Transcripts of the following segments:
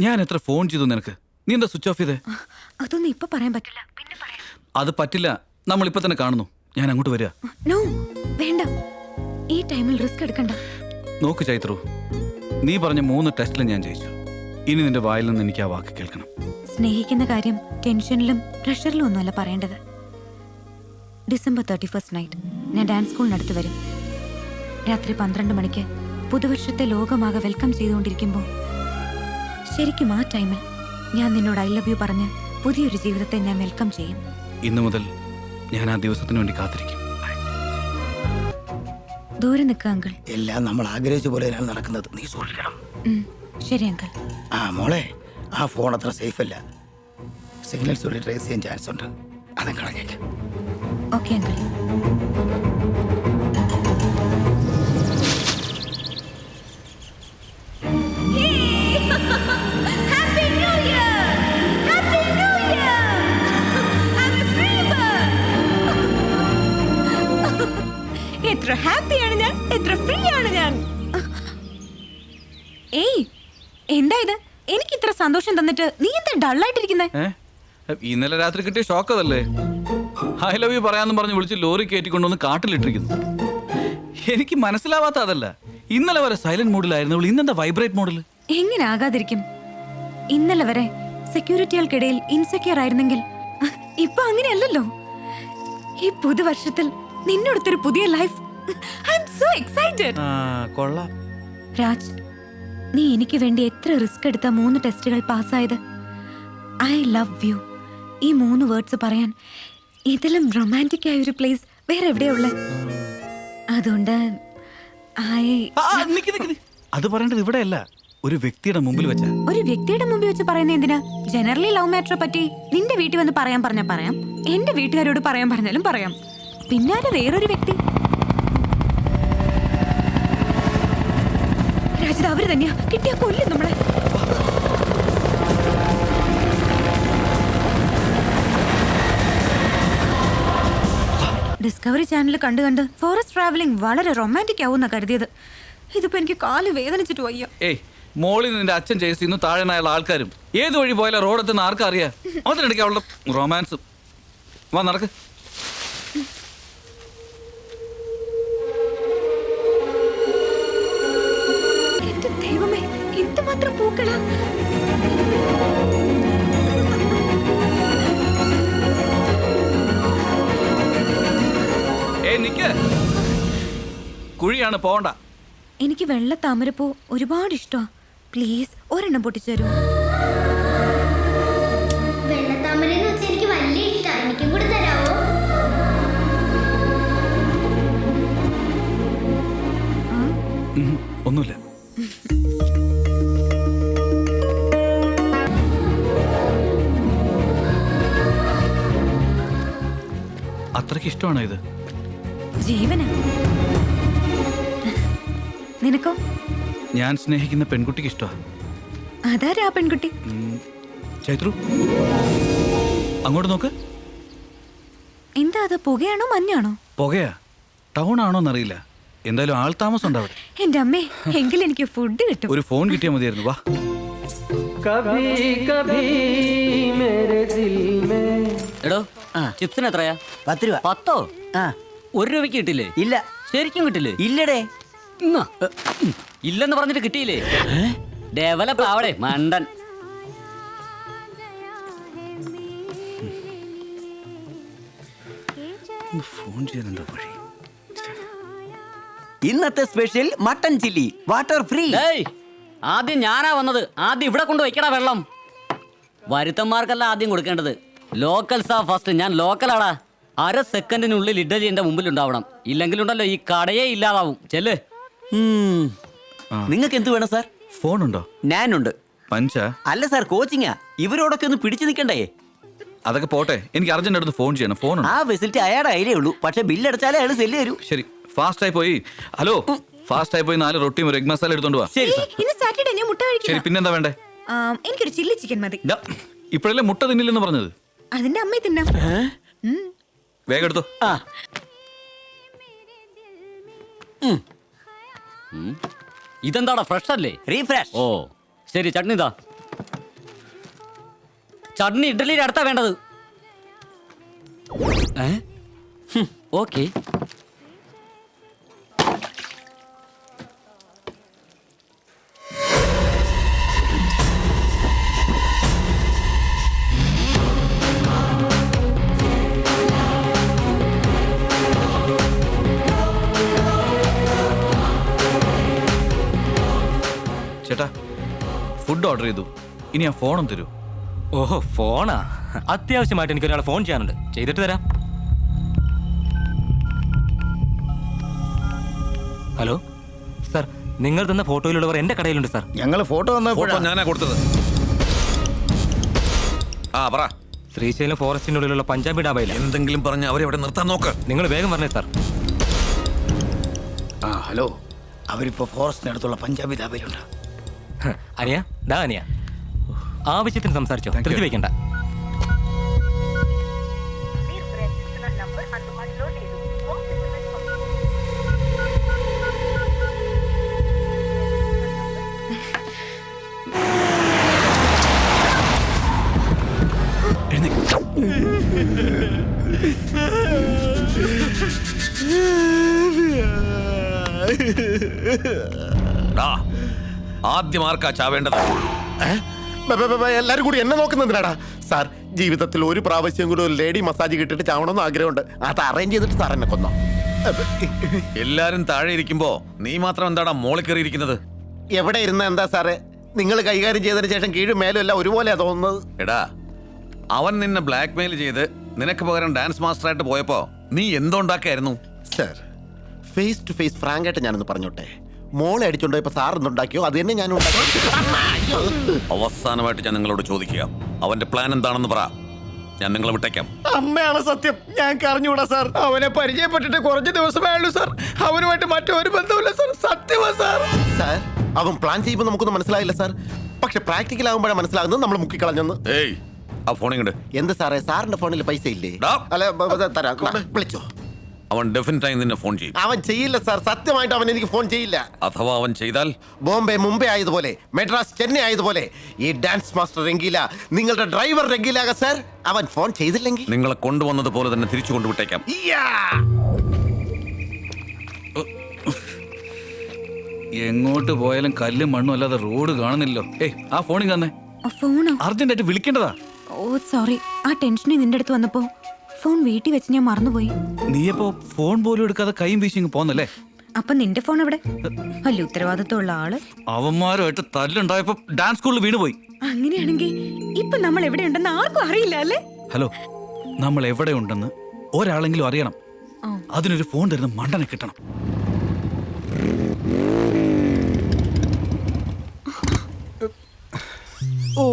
ഞാൻ എത്ര ഫോൺ ചെയ്തു നിനക്ക്? നീ എന്താ സ്വിച്ച് ഓഫ് ചെയ്തേ? അതൊന്നും ഇപ്പൊ പറയാൻ പറ്റില്ല. പിന്നെ പറയാം. അത് പറ്റില്ല. നമ്മൾ ഇപ്പൊ തന്നെ കാണുന്നു. ഞാൻ അങ്ങോട്ട് വരിക നോ വേണ്ട. ഈ ടൈമിൽ റിസ്ക് എടുക്കണ്ട. നോക്ക് ചൈത്രു നീ പറഞ്ഞ മൂന്ന് ടെസ്റ്റിലും ഞാൻ ജയിച്ചു. ഇനി നിന്റെ വായിൽ നിന്ന് എനിക്ക് ആ വാക്ക് കേൾക്കണം. സ്നേഹിക്കുന്ന കാര്യം ടെൻഷനിലും പ്രഷറിലും ഒന്നുമല്ല പറയേണ്ടത്. December thirty first night. ഞാൻ ഡാൻസ് സ്കൂളിനടുത്ത് വരും. രാത്രി പന്ത്രണ്ട് മണിക്ക് പുതുവർഷത്തെ ലോകമാകെ വെൽക്കം ചെയ്തുകൊണ്ടിരിക്കുമ്പോൾ ശരിക്കും ആ ടൈമിൽ ഞാൻ നിന്നോട് ഐ ലവ് യു പറഞ്ഞ് പുതിയൊരു ജീവിതത്തെ ഞാൻ വെൽക്കം ചെയ്യും. ഇന്നു മുതൽ ഞാൻ ആ ദിവസത്തിന് വേണ്ടി കാത്തിരിക്കും. ദൂരെ നിൽക്കുക അങ്കിൾ. എല്ലാം നമ്മൾ ആഗ്രഹിച്ച പോലെ നടക്കുന്നത്. നീ സൂക്ഷിക്കണം. ഉം, ശരി അങ്കിൾ. ആ മോളെ ആ ഫോൺ അത്ര സേഫ് അല്ല. സിഗ്നൽസ് വഴി ട്രേസ് ചെയ്യാൻ ചാൻസ് ഉണ്ട്. അതും കളഞ്ഞേക്ക്. Okay uncle. തന്നിട്ട് നീ എന്താ ഡള്ളായിട്ടിരിക്കുന്നേ? ഇന്നലെ രാത്രി കിട്ടിയ ഷോക്ക് അതല്ലേ? ഐ ലവ് യു പറയാന്ന് പറഞ്ഞ് വിളിച്ച് ലോറി കയറ്റിക്കൊണ്ടുവന്ന് കാട്ടിലിട്ടിരിക്കുന്നു. എനിക്ക് മനസ്സിലാവാത്ത അതല്ല. ഇന്നലെ വരെ സൈലന്റ് മോഡിലായിരുന്നു ഇന്നെന്താ വൈബ്രേറ്റ് മോഡിൽ എങ്ങനെ ആകാതിരിക്കും? ഇന്നലെ വരെ സെക്യൂരിറ്റികൾക്കിടയിൽ ഇൻസെക്യൂർ ആയിരുന്നെങ്കിൽ ഇപ്പൊ അങ്ങനെയല്ലല്ലോ. ഈ പുതുവർഷത്തിൽ നിന്നോടത്തൊരു പുതിയ life I am so excited കൊള്ളാം. രാജ് നീ എനിക്ക് വേണ്ടി എത്ര റിസ്ക് എടുത്ത മൂന്ന് ടെസ്റ്റുകൾ പാസ്സായത്? I love you. ഈ മൂന്ന് വേർഡ്സ് പറയാൻ ഇതിലും റൊമാന്റിക് ആയ ഒരു പ്ലേസ് വേറെ എവിടെയാ ഉള്ളത് അതുകൊണ്ട് ഐ. അത് പറയേണ്ടത് ഇവിടെയല്ല. ഒരു വ്യക്തിയുടെ മുമ്പിൽ വെച്ച. ഒരു വ്യക്തിയുടെ മുമ്പിൽ വെച്ച് പറയുന്ന എന്തിനാ? ജനറലി ലവ് മാറ്ററെ പറ്റി നിന്റെ വീട്ടിൽ വന്ന് പറയാൻ പറഞ്ഞാൽ പറയാം. എന്റെ വീട്ടുകാരോട് പറയാൻ പറഞ്ഞാലും പറയാം. പിന്നാലെ വേറൊരു വ്യക്തി. രാജിത അവർ തന്നെയാ. കിട്ടിയ കൊല്ലും നമ്മളെ. ഡിസ്കവറി ചാനൽ കണ്ടു കണ്ട് ഫോറസ്റ്റ് ട്രാവലിംഗ് വളരെ റൊമാന്റിക് ആവുന്ന കരുതിയത്. ഇതിപ്പോ എനിക്ക് കാൽ വേദനിച്ചിട്ട് വയ്യ. ഏയ് മോളിൽ നിന്റെ അച്ഛൻ ചേച്ചി ഇന്ന് താഴെനായുള്ള ആൾക്കാരും. ഏത് വഴി പോയാലും റോഡെത്തുന്ന ആർക്കും അറിയാം അതിനിടയ്ക്ക് അവളുടെ റൊമാൻസും വാ നടക്ക്. കുഴിയാണ് പോണ്ട. എനിക്ക് വെള്ള താമരപ്പൂ ഒരുപാട് ഇഷ്ടമാ പ്ലീസ് ഒരെണ്ണം പൊട്ടിച്ചു തരൂ വെള്ളത്താമരന്ന് എനിക്ക് വലിയ ഇഷ്ടമാണ് എനിക്കും കൂടെ തരാവോ? ഉം, ഒന്നുമില്ല. അത്രയ്ക്ക് ഇഷ്ടമാണോ ഇത്? ജീവന. നിനക്കോ? ഞാൻ സ്നേഹിക്കുന്ന പെൺകുട്ടിക്ക് ഇഷ്ടമാ അതാരാ ആ പെൺകുട്ടി? ചൈത്രു അങ്ങോട്ട് നോക്ക്. എന്താ അത് പുകയാണോ മഞ്ഞാണോ? പുകയാ. ടൗൺ ആണോന്നറിയില്ല എന്തായാലും ആൾ താമസം ഉണ്ട് അവിടെ. എന്റെ അമ്മേ എങ്കിൽ എനിക്ക് ഫുഡ് കിട്ടും. ഒരു ഫോൺ കിട്ടിയാൽ മതിയായിരുന്നു വാ. എടോ ചിപ്സിന് എത്രയാ? പത്ത് രൂപ. പത്തോ? ആ. ഒരു രൂപയ്ക്ക് കിട്ടില്ലേ? ഇല്ല. ശരിക്കും കിട്ടില്ലേ? ഇല്ലടേ. ഇല്ലെന്ന് പറഞ്ഞിട്ട് കിട്ടിയില്ലേ? ഡെവലപ്പ് ആവടെ മണ്ടൻ. ഫോൺ ചെയ്യാൻ എന്താ വഴി? ഇന്നത്തെ special mutton chilli water free ആദ്യം ഞാനാ വന്നത്. ആദ്യം ഇവിടെ കൊണ്ട് വെക്കടാ വെള്ളം. വരുത്തന്മാർക്കല്ല ആദ്യം കൊടുക്കേണ്ടത്. ലോക്കൽസാ ഫസ്റ്റ് ഞാൻ ലോക്കലാടാ അര സെക്കൻഡിനുള്ളിൽ ഇഡലി എന്റെ മുമ്പിൽ ഉണ്ടാവണം. ഇല്ലെങ്കിലുണ്ടല്ലോ ഈ കടയേ ഇല്ലാതാവും. ചെല്ല്. നിങ്ങൾക്ക് എന്ത് വേണം സാർ? ഫോണുണ്ടോ? ഞാനുണ്ട് പഞ്ച? അല്ല സാർ കോച്ചിങ്ങാ. ഇവരോടൊക്കെ ഒന്ന് പിടിച്ചു നിൽക്കണ്ടേ? അതൊക്കെ പോട്ടെ എനിക്ക് അർജന്റ് അടുത്ത് ഫോൺ ചെയ്യണം. ഫോൺ ആ ഫെസിലിറ്റി അയാളുടെ അതിലേ ഉള്ളൂ. പക്ഷെ ബില്ല് അടച്ചാലേ അയാൾ സെല്ല് തരൂ ശരി ഫാസ്റ്റ് ആയി പോയി. ഹലോ ഫാസ്റ്റ് ആയി പോയി നാല് റൊട്ടിയും ഒരു എഗ് മസാല എടുത്തോണ്ട് വാ. ശരി ഇന്ന് സാറ്റർഡേ ഞാൻ മുട്ട ശരി പിന്നെന്താ വേണ്ടേ? എനിക്കൊരു ചില്ലി ചിക്കൻ മതി. ഇപ്പോഴല്ലേ മുട്ട തിന്നില്ലെന്ന് പറഞ്ഞത്? അതിന്റെ അമ്മയെ തിന്നാം. വേഗം എടുത്തോ. ആ. ഉം. ഇതെന്താടാ ഫ്രഷ് അല്ലേ? റീഫ്രഷ് ഓ ശരി ചട്നി ഇതാ. ചട്നി ഇഡ്ഡലിയുടെ അടുത്താ വേണ്ടത്. ഓക്കേ. ഫുഡ് ഓർഡർ ചെയ്തു. ഇനി ആ ഫോണും തരൂ. ഓഹോ ഫോണാ? അത്യാവശ്യമായിട്ട് എനിക്ക് ഒരാളെ ഫോൺ ചെയ്യാനുണ്ട്. ചെയ്തിട്ട് തരാം. ഹലോ? സാർ നിങ്ങൾ തന്ന ഫോട്ടോയിലുള്ളവർ എന്റെ കടയിലുണ്ട് സാർ. ഞങ്ങൾ ഫോട്ടോ ഫോട്ടോ ഞാനാ കൊടുത്തത്. ആ പറ. ശ്രീശൈലം ഫോറസ്റ്റിനുള്ളിലുള്ള പഞ്ചാബി ഡാബയില്ല എന്തെങ്കിലും പറഞ്ഞ് അവരെ അവിടെ നിർത്താൻ നോക്ക്. നിങ്ങൾ വേഗം പറഞ്ഞേ സാർ. ആ ഹലോ. അവരിപ്പോ ഫോറസ്റ്റിനടുത്തുള്ള പഞ്ചാബി ധാബയിലുണ്ട് അനിയ ദാ അനിയ ആവശ്യത്തിന് സംസാരിച്ചോ. ധൃതി. ഡാ, ആദ്യം ആർക്കാ ചാവേണ്ടത് എല്ലാരും കൂടി എന്നെ നോക്കുന്നതിനാടാ. സാർ ജീവിതത്തിൽ ഒരു പ്രാവശ്യം കൂടി ഒരു ലേഡി മസാജ് കിട്ടിയിട്ട് ചാവണമെന്ന് ആഗ്രഹമുണ്ട്. അത് അറേഞ്ച് ചെയ്തിട്ട് സാർ എന്നെ കൊന്നോ. എല്ലാരും താഴെ ഇരിക്കുമ്പോ നീ മാത്രം എന്താടാ മോളിൽ കയറിയിരിക്കുന്നത് എവിടെ ഇരുന്ന എന്താ സാറേ? നിങ്ങൾ കൈകാര്യം ചെയ്തതിന് ശേഷം കീഴും മേലും എല്ലാം ഒരുപോലെയാ തോന്നുന്നത്. എടാ അവൻ നിന്നെ ബ്ലാക്ക് മെയിൽ ചെയ്ത് നിനക്ക് പകരം ഡാൻസ് മാസ്റ്ററായിട്ട് പോയപ്പോ നീ എന്തോണ്ടാക്കായിരുന്നു sir face to face frank ആയിട്ട് ഞാനൊന്ന് പറഞ്ഞോട്ടെ. മോളെ അടിച്ചോണ്ടോ ഇപ്പൊ സാർ എന്തുണ്ടാക്കിയോ അത് തന്നെ ഞാൻ ഉണ്ടാക്കി. അവസാനമായിട്ട് ഞാൻ നിങ്ങളോട് ചോദിക്കുക. അവന്റെ പ്ലാൻ എന്താണെന്ന് പറ. ഞാൻ നിങ്ങളെ വിട്ടേക്കാം. അമ്മയാണ് സത്യം. ഞാൻ കറിഞ്ഞൂടാ സാർ. അവനെ പരിചയപ്പെട്ടിട്ട് കുറച്ച് ദിവസമേ ഉള്ളൂ സാർ. അവനുമായിട്ട് മറ്റൊരു ബന്ധമില്ല സാർ. സത്യമാ സാർ. സാർ അവൻ പ്ലാൻ ചെയ്യുമ്പോൾ നമുക്കൊന്നും മനസ്സിലായില്ല സാർ. പക്ഷെ പ്രാക്ടിക്കൽ ആകുമ്പോഴാണ് മനസ്സിലാകുന്നത് നമ്മൾ മുക്കിക്കളഞ്ഞെന്ന്. ഏയ് ആ ഫോണിങ്ങട് എന്ത് സാറേ? സാറിന്റെ ഫോണിൽ പൈസ ഇല്ലേ. അല്ല തരാം. വിളിച്ചോ. അവൻ ഡെഫിനറ്റായി നിന്നെ ഫോൺ ചെയ്യും. അവൻ ചെയ്യില്ല സാർ. സത്യമായിട്ട് അവൻ എനിക്ക് ഫോൺ ചെയ്യില്ല. അഥവാ അവൻ ചെയ്താൽ ബോംബെ മുംബൈ ആയതുപോലെ മെഡ്രാസ് ചെന്നൈ ആയതുപോലെ ഈ ഡാൻസ് മാസ്റ്റർ രംഗീല നിങ്ങളുടെ ഡ്രൈവർ രംഗീലാക സാർ. അവൻ ഫോൺ ചെയ്തില്ലെങ്കിൽ. നിങ്ങളെ കൊണ്ടുവന്നത് പോലെ തന്നെ തിരിച്ചു കൊണ്ടുവിട്ടേക്കാം! എങ്ങോട്ട് പോയാലും കല്ലും മണ്ണും അല്ലാതെ റോഡ് കാണുന്നില്ലോ ഏയ് ആ ഫോണിൽ തന്നെ. ആ ഫോണോ അർജന്റായിട്ട് വിളിക്കേണ്ടതാ? ഓ സോറി ആ ടെൻഷനിൽ നിന്റെ അടുത്ത് വന്നപ്പോ. ഫോൺ വീട്ടിൽ വെച്ച് ഞാൻ മറന്നുപോയി. നീ നീയപ്പോ ഫോൺ പോലും എടുക്കാതെ കൈയും വീശിങ് പോന്നല്ലേ? അപ്പൊ നിന്റെ ഫോൺ എവിടെ? വലിയ ഉത്തരവാദിത്തമുള്ള ആൾ? അവന്മാരുമായിട്ട് തല്ലുണ്ടായപ്പോ ഡാൻസ് സ്കൂളിൽ വീണുപോയി. അങ്ങനെയാണെങ്കിൽ ഇപ്പൊ നമ്മൾ എവിടെ ഉണ്ടെന്ന് ആർക്കും അറിയില്ല അല്ലേ? ഹലോ നമ്മൾ എവിടെ ഉണ്ടെന്ന് ഒരാളെങ്കിലും അറിയണം. അതിനൊരു ഫോൺ തരുന്ന മണ്ടനെ കിട്ടണം. ഓ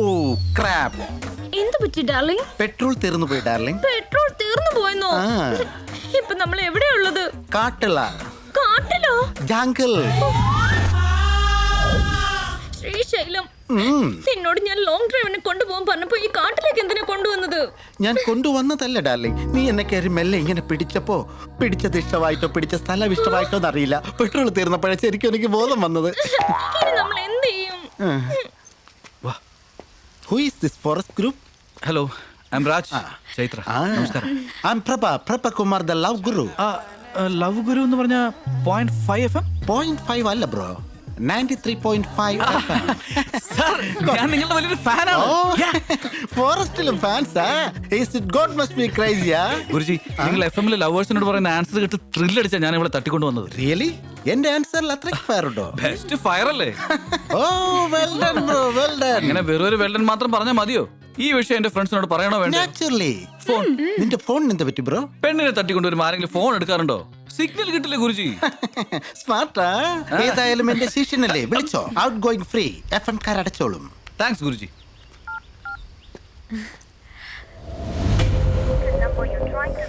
ക്രാപ്പ് എന്ത് പറ്റി ഡാർലിംഗ് പെട്രോൾ തീർന്നു പോയി ഡാർലിംഗ് പെട്രോൾ തീർന്നു ആ. ഇപ്പൊ നമ്മൾ എവിടെയുള്ളത് കാട്ടില. കാട്ടിലോ? ജാങ്കിൾ. ശ്രീശൈലം നിന്നോട് ഞാൻ ലോങ് ഡ്രൈവിന് കൊണ്ടുപോകാൻ പറഞ്ഞപ്പോ ഈ കാട്ടിലേക്ക് എന്തിനാ കൊണ്ടുവന്നത്? ഞാൻ കൊണ്ടുവന്നതല്ല ഡാർലിംഗ്. നീ എന്നെ കയറി മെല്ലെ ഇങ്ങനെ പിടിച്ചപ്പോ പിടിച്ചത് ഇഷ്ടമായിട്ടോ പിടിച്ച സ്ഥലം ഇഷ്ടമായിട്ടോ എന്നറിയില്ല. പെട്രോൾ തീർന്നപ്പോഴേ ശരിക്കും എനിക്ക് ബോധം വന്നത്. ഇനി നമ്മൾ എന്ത് ചെയ്യും? Who is this forest group hello I am Raj Chaitra നമസ്കാരം I Prabha Prabha Kumar the love guru love guru എന്ന് പറഞ്ഞ point five F M point five അല്ല bro ninety three point five ഞാൻ നിങ്ങളുടെ വലിയൊരു ഫാനാണ് ഫോറസ്റ്റിലും ഫാൻസാ ഗോഡ് മസ്റ്റ് ബി ക്രൈസിയാ ഗുരുജി നിങ്ങൾ എഫ് എമ്മിൽ ലവേഴ്സിനോട് പറയുന്ന ആൻസർ കേട്ട് ത്രില്ല് അടിച്ചാ ഞാൻ ഇവിടെ തട്ടിക്കൊണ്ടു വന്നത് റിയലി എന്റെ ആൻസറിൽ അത്രയ്ക്ക് ഫയർ ഉണ്ടോ? ബെസ്റ്റ് ഫയർ അല്ലേ? ഓ well done bro well done ഇങ്ങനെ വെറും ഒരു ഡൺ മാത്രം പറഞ്ഞാൽ മതിയോ? ഈ വിഷയം എന്റെ ഫ്രണ്ട്സിനോട് പറയണോ വേണ്ടോ? നാച്ചുറലി ഫോൺ നിന്റെ ഫോണിന് എന്താ പറ്റി ബ്രോ പെണ്ണിനെ തട്ടിക്കൊണ്ട് വരുമ്പോ ആരെങ്കിലും ഫോൺ എടുക്കാറുണ്ടോ? സിഗ്നൽ കിട്ടില്ല ഗുരുജി? സ്മാർട്ടാ ഏതായാലും എന്റെ ശിഷ്യനല്ലേ? വിളിച്ചോ. Out going free F M car അടച്ചോളും. Thanks Guruji. Sir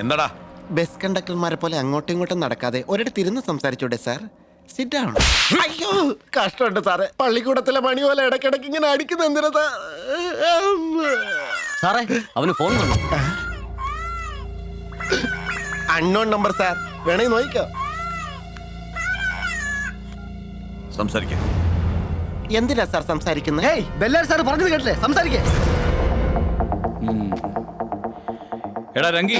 എന്താടാ? ബസ് കണ്ടക്ടർമാരെ പോലെ അങ്ങോട്ടും ഇങ്ങോട്ടും നടക്കാതെ ഒരിടത്ത് ഇരുന്ന് സംസാരിച്ചോട്ടെ സാർ സിറ്റ് ഡൗൺ അയ്യോ കഷ്ടമുണ്ട് സാറേ പള്ളിക്കൂടത്തിലെ മണി പോലെ ഇടയ്ക്കിടയ്ക്ക് ഇങ്ങനെ അടിക്കുന്ന എന്തിനാ സാർ? സാറേ അവന് ഫോൺ വന്നു. അൺനോൺ നമ്പർ സാർ വേണേ നോക്കിക്കോ സംസാരിക്കാം. എന്തിനാ സാർ സംസാരിക്കുന്നത് ഹേയ് ബെല്ലാർ സാർ പറഞ്ഞത് കേട്ടില്ലേ? സംസാരിക്കേ. എടാ രംഗി.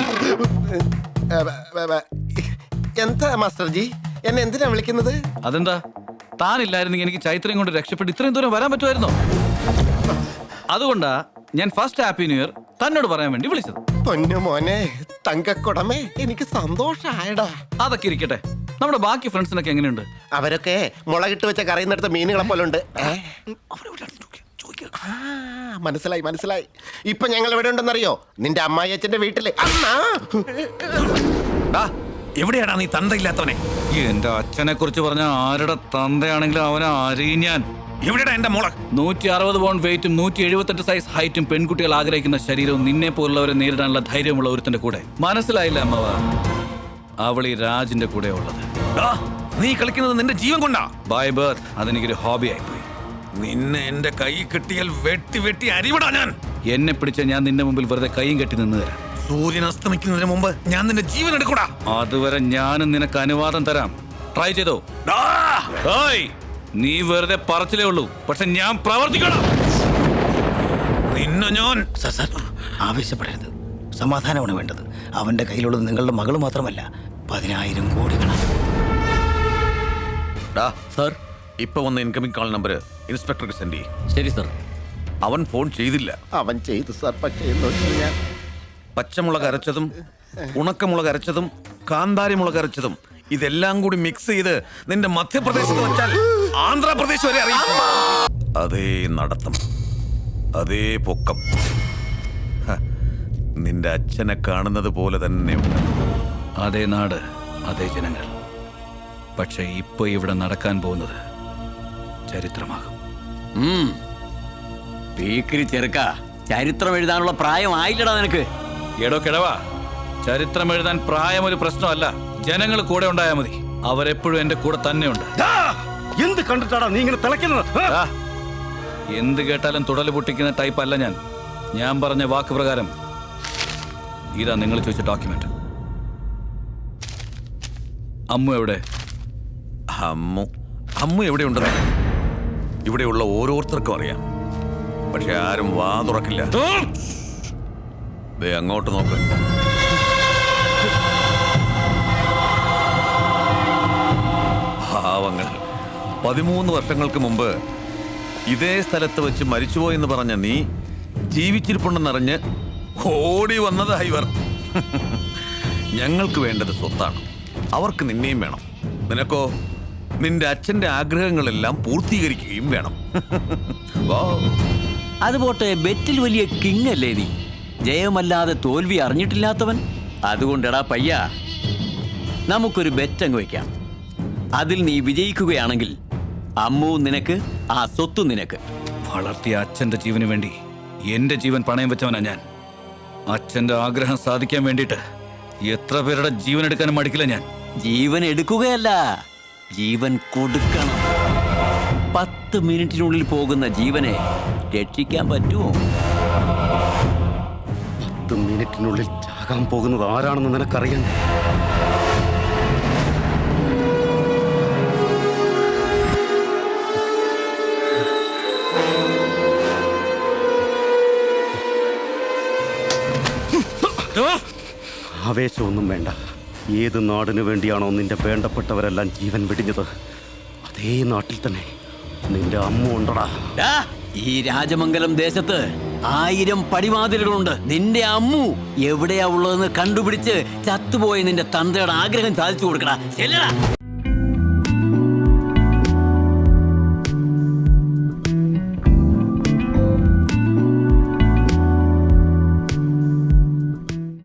എന്താ മാസ്റ്റർ ജി എന്നെ എന്തിനാ വിളിക്കുന്നത്? അതെന്താ? താനില്ലായിരുന്നെങ്കിൽ എനിക്ക് ചൈത്രയും കൊണ്ട് രക്ഷപ്പെട്ട് ഇത്രയും ദൂരം വരാൻ പറ്റുമായിരുന്നോ? അതുകൊണ്ടാ ഞാൻ ഫസ്റ്റ് ഹാപ്പി ന്യൂ ഇയർ തന്നോട് പറയാൻ വേണ്ടി വിളിച്ചത്. പൊന്നു മോനെ തങ്കക്കുടമേ എനിക്ക് സന്തോഷായടാ. അതൊക്കെ ഇരിക്കട്ടെ. നമ്മുടെ ബാക്കി ഫ്രണ്ട്സിനൊക്കെ എങ്ങനെയുണ്ട്? അവരൊക്കെ മുളകിട്ട് വെച്ച കറിയുന്നിടത്ത് മീനുകളെ പോലെ ഉണ്ട് മനസ്സിലായി മനസ്സിലായി. ഇപ്പൊ ഞങ്ങൾ എവിടെ ഉണ്ടെന്നറിയോ? നിന്റെ അമ്മായി അച്ഛന്റെ വീട്ടിൽ അമ്മ എവിടെയാടാ നീ തന്തയില്ലാത്തവനെ? എന്റെ അച്ഛനെ കുറിച്ച് പറഞ്ഞ ആരുടെ തന്തയാണെങ്കിലും അവനെ ഞാൻ. എവിടെയാടാ എന്റെ മോൾ? നൂറ്റി അറുപത് പൗണ്ട് വെയിറ്റും നൂറ്റി എഴുപത്തെട്ട് സൈസ് ഹൈറ്റും പെൺകുട്ടികൾ ആഗ്രഹിക്കുന്ന ശരീരവും നിന്നെ പോലുള്ളവരെ നേരിടാനുള്ള ധൈര്യമുള്ള ഒരുത്തിന്റെ കൂടെ. മനസ്സിലായില്ല അമ്മവ? അവൾ ഈ രാജിന്റെ കൂടെ ഉള്ളത്. ഡാ, നീ കളിക്കുന്നത് നിന്റെ ജീവൻ കൊണ്ടാ. ബൈ ബർത്ത് അതെനിക്കൊരു ഹോബി ആയിപ്പോയി. നിന്നെ എന്റെ കൈ കിട്ടിയാൽ വെട്ടി വെട്ടി അരിവിടാ ഞാൻ. എന്നെ പിടിച്ച ഞാൻ നിന്റെ മുമ്പിൽ വെറുതെ കൈയും കെട്ടി നിന്ന് തരാം. സൂര്യൻ അസ്തമിക്കുന്നതിന് മുമ്പ് ഞാൻ നിന്റെ ജീവൻ എടുക്കൂടാ. അതുവരെ ഞാനും നിനക്ക് അനുവാദം തരാം. ട്രൈ ചെയ്തോ? ഏയ്, നീ വെറുതെ പറച്ചിലേ ഉള്ളൂ. പക്ഷെ ഞാൻ പ്രവർത്തിക്കണം നിന്നെ ഞാൻ സാർ സാർ ആവേശപ്പെടരുത് സമാധാനമാണ് വേണ്ടത്. അവന്റെ കയ്യിലുള്ളത് നിങ്ങളുടെ മകൾ മാത്രമല്ല പതിനായിരം കോടികളാണ്. ഡാ, സാർ ഇപ്പൊ വന്ന ഇൻകമിംഗ് കാൾ നമ്പർ ഇൻസ്പെക്ടർക്ക് സെൻഡ് ചെയ്യും. ശരി സാർ അവൻ ഫോൺ ചെയ്തില്ല. അവൻ ചെയ്തു സാർ പക്ഷേ എന്ന് ഞാൻ പച്ചമുളക് അരച്ചതും ഉണക്കമുളക് അരച്ചതും കാന്താരി മുളക് അരച്ചതും ഇതെല്ലാം കൂടി മിക്സ് ചെയ്ത് നിന്റെ മധ്യപ്രദേശത്ത് വെച്ചാൽ ആന്ധ്രാപ്രദേശ് വരെ അറിയാം. അതേ നടത്തം. അതേ പൊക്കം. ഹ, നിന്റെ അച്ഛനെ കാണുന്നത് പോലെ തന്നെയുണ്ട് അതേ നാട് അതേ ജനങ്ങൾ. പക്ഷെ ഇപ്പൊ ഇവിടെ നടക്കാൻ പോകുന്നത് ചരിത്രമാകും. പീക്കിരി ചെറുക്ക ചരിത്രം എഴുതാനുള്ള പ്രായം ആയില്ലടാ നിനക്ക്. എടോ കിടവാ ചരിത്രം എഴുതാൻ പ്രായം ഒരു പ്രശ്നമല്ല. ജനങ്ങൾ കൂടെ ഉണ്ടായാൽ മതി. അവരെപ്പോഴും എന്റെ കൂടെ തന്നെയുണ്ട്. എന്ത് കണ്ടിട്ടാടാ നീ ഇങ്ങനെ തിളയ്ക്കുന്നത്? എന്ത് കേട്ടാലും തുടൽ പൊട്ടിക്കുന്ന ടൈപ്പ് അല്ല ഞാൻ. ഞാൻ പറഞ്ഞ വാക്ക് പ്രകാരം ഇതാ നിങ്ങൾ ചോദിച്ച ഡോക്യുമെന്റ് അമ്മു എവിടെ? അമ്മു അമ്മു എവിടെയുണ്ടെന്ന് ഇവിടെയുള്ള ഓരോരുത്തർക്കും അറിയാം. പക്ഷെ ആരും വാ തുറക്കില്ല. ദേ അങ്ങോട്ട് നോക്ക്. ഭാവങ്ങൾ പതിമൂന്ന് വർഷങ്ങൾക്ക് മുമ്പ് ഇതേ സ്ഥലത്ത് വെച്ച് മരിച്ചുപോയെന്ന് പറഞ്ഞ നീ ജീവിച്ചിരിപ്പുണ്ടെന്നറിഞ്ഞ് ഓടി വന്നതാ ഇവർ. ഞങ്ങൾക്ക് വേണ്ടത് സ്വത്താണ്. അവർക്ക് നിന്നെയും വേണം. നിനക്കോ? നിന്റെ അച്ഛന്റെ ആഗ്രഹങ്ങളെല്ലാം പൂർത്തീകരിക്കുകയും വേണം. വാ. അത് പോട്ടെ ബെറ്റിൽ വലിയ കിങ് അല്ലേ നീ? ജയമല്ലാതെ തോൽവി അറിഞ്ഞിട്ടില്ലാത്തവൻ? അതുകൊണ്ടെടാ പയ്യ നമുക്കൊരു ബെറ്റ് അങ്ങ് വയ്ക്കാം അതിൽ നീ വിജയിക്കുകയാണെങ്കിൽ അമ്മു നിനക്ക് ആ സ്വത്ത് നിനക്ക്. വളർത്തിയ അച്ഛന്റെ ജീവന് വേണ്ടി എന്റെ ജീവൻ പണയം വെച്ചവനാ ഞാൻ. അച്ഛന്റെ ആഗ്രഹം സാധിക്കാൻ വേണ്ടിയിട്ട് എത്ര പേരുടെ ജീവൻ എടുക്കാനും മടിക്കില്ല ഞാൻ. ജീവൻ എടുക്കുകയല്ല ജീവൻ കൊടുക്കണം. പത്ത് മിനിറ്റിനുള്ളിൽ പോകുന്ന ജീവനെ രക്ഷിക്കാൻ പറ്റുമോ? പത്ത് മിനിറ്റിനുള്ളിൽ ചാകാൻ പോകുന്നത് ആരാണെന്ന് നിനക്കറിയാം ആവേശമൊന്നും വേണ്ട. ഏത് നാടിനു വേണ്ടിയാണോ നിന്റെ വേണ്ടപ്പെട്ടവരെല്ലാം ജീവൻ വെടിഞ്ഞത്? അതേ നാട്ടിൽ തന്നെ നിന്റെ അമ്മ ഉണ്ടടാ. ഈ രാജമംഗലം ദേശത്ത് ആയിരം പടിവാതിലുകളുണ്ട്. നിന്റെ അമ്മു എവിടെയാ ഉള്ളതെന്ന് കണ്ടുപിടിച്ച് ചത്തുപോയ നിന്റെ തന്തയുടെ ആഗ്രഹം സാധിച്ചു കൊടുക്കടാ. ചെല്ലടാ.